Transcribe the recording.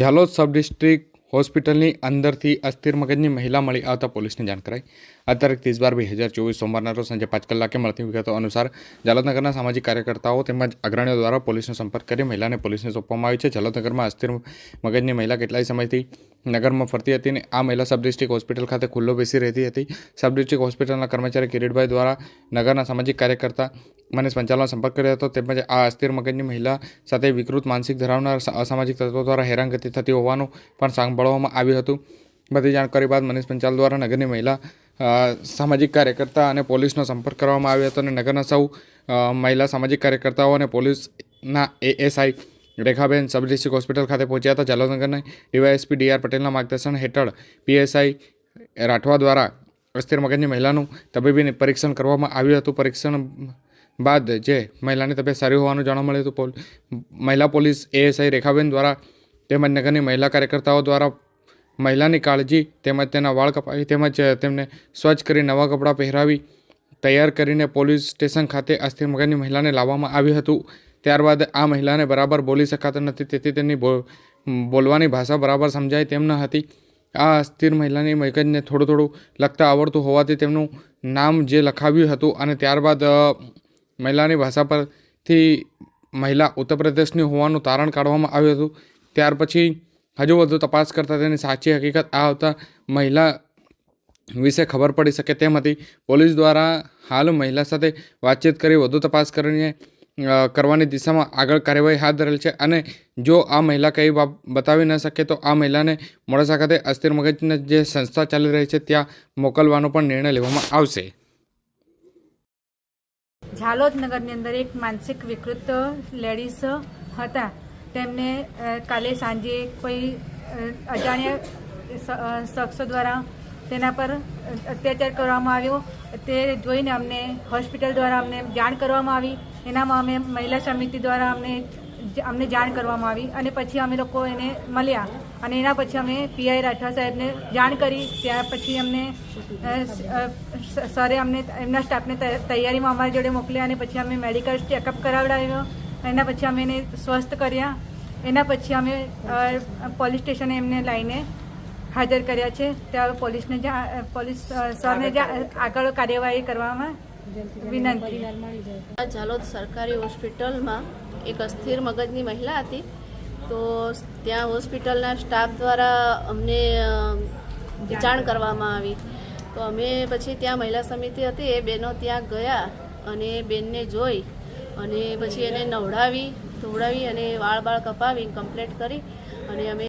Jhalod sub district હોસ્પિટલની અંદરથી અસ્થિર મગજની મહિલા મળી આવતા પોલીસને જાણ કરાઈ. તારીખ ત્રીસ બાર બે હજાર ચોવીસ સોમવારના રોજ સાંજે પાંચ કલાકે મળતી વિગતો અનુસાર જાલોદનગરના સામાજિક કાર્યકર્તાઓ તેમજ અગ્રણીઓ દ્વારા પોલીસનો સંપર્ક કરી મહિલાને પોલીસને સોંપવામાં આવી છે. જાલોદનગરમાં અસ્થિર મગજની મહિલા કેટલાય સમયથી નગરમાં ફરતી હતી અને આ મહિલા સબ ડિસ્ટ્રિક્ટ હોસ્પિટલ ખાતે ખુલ્લો બેસી રહેતી હતી. સબ ડિસ્ટ્રિક્ટ હોસ્પિટલના કર્મચારી કિરીટભાઈ દ્વારા નગરના સામાજિક કાર્યકર્તા મને પંચાલનો સંપર્ક કર્યો હતો. તેમજ આ અસ્થિર મગજની મહિલા સાથે વિકૃત માનસિક ધરાવનાર અસામાજિક તત્વો દ્વારા હેરાનગતિ થતી હોવાનું પણ સાંભળવામાં આવ્યું હતું. બધી જાણકારી બાદ મનીષ પંચાલ દ્વારા નગરની મહિલા સામાજિક કાર્યકર્તા અને પોલીસનો સંપર્ક કરવામાં આવ્યો હતો અને નગરના સૌ મહિલા સામાજિક કાર્યકર્તાઓ અને પોલીસના ASI Rekhaben sub district hospital ખાતે પહોંચ્યા હતા. જાલોદનગરના ડીવાયએસપી ડીઆર પટેલના માર્ગદર્શન હેઠળ પીએસઆઈ રાઠવા દ્વારા અસ્થિર મગજની મહિલાનું તબીબી પરીક્ષણ કરવામાં આવ્યું હતું. પરીક્ષણ બાદ જે મહિલાની તબિયત સારી હોવાનું જાણવા મળ્યું હતું, પોલ, મહિલા પોલીસ એએસઆઈ રેખાબેન દ્વારા તેમજ નગરની મહિલા કાર્યકર્તાઓ દ્વારા મહિલાની કાળજી તેમજ તેના વાળ કપાવી તેમજ તેમને સ્વચ્છ કરી નવા કપડાં પહેરાવી તૈયાર કરીને પોલીસ સ્ટેશન ખાતે અસ્થિર મગજની મહિલાને લાવવામાં આવ્યું હતું. ત્યારબાદ આ મહિલાને બરાબર બોલી શકાતા નથી, તેથી તેની બોલવાની ભાષા બરાબર સમજાય તેમ ન હતી. આ અસ્થિર મહિલાની મગજને થોડું થોડું લગતા આવડતું હોવાથી તેમનું નામ જે લખાવ્યું હતું અને ત્યારબાદ મહિલાની ભાષા પરથી મહિલા ઉત્તર પ્રદેશની હોવાનું તારણ કાઢવામાં આવ્યું હતું. ત્યાર પછી હજુ વધુ તપાસ કરતાં તેની સાચી હકીકત આ આવતા મહિલા વિશે ખબર પડી શકે તેમ હતી. પોલીસ દ્વારા હાલ મહિલા સાથે વાતચીત કરી વધુ તપાસ કરીને કરવાની દિશામાં આગળ કાર્યવાહી હાથ ધરેલ છે અને જો આ મહિલા કંઈ બતાવી ન શકે તો આ મહિલાને મોડાસા ખાતે અસ્થિર મગજની જે સંસ્થા ચાલી રહી છે ત્યાં મોકલવાનો પણ નિર્ણય લેવામાં આવશે. ઝાલોદ નગરની અંદર એક માનસિક વિકૃત લેડીઝ હતા. તેમને કાલે સાંજે કોઈ અજાણ્યા શખ્સો દ્વારા તેના પર અત્યાચાર કરવામાં આવ્યો. તે જોઈને અમને હોસ્પિટલ દ્વારા અમને જાણ કરવામાં આવી. એનામાં અમે મહિલા સમિતિ દ્વારા અમને અમને જાણ કરવામાં આવી અને પછી અમે લોકો એને મળ્યા અને એના પછી અમે પીઆઈ રાઠવા સાહેબને જાણ કરી ત્યાર પછી અમને સરે અમને એમના સ્ટાફને તૈયારીમાં અમારી જોડે મોકલ્યા અને પછી અમે મેડિકલ ચેકઅપ કરાવડાવ્યો એના પછી અમે એને સ્વસ્થ કર્યા એના પછી અમે પોલીસ સ્ટેશને એમને લઈને હાજર કર્યા છે. ત્યાં પોલીસને પોલીસ સરને આગળ કાર્યવાહી કરવામાં વિનંતી. ઝાલોદ સરકારી હોસ્પિટલમાં એક અસ્થિર મગજની મહિલા હતી. તો ત્યાં હોસ્પિટલના સ્ટાફ દ્વારા અમને જાણ કરવામાં આવી. તો અમે પછી ત્યાં મહિલા સમિતિ હતી એ બહેનો ત્યાં ગયા અને બેનને જોઈ અને પછી એને નવડાવી ધોવડાવી અને વાળ બાળ કપાવી કમ્પ્લેટ કરી અને અમે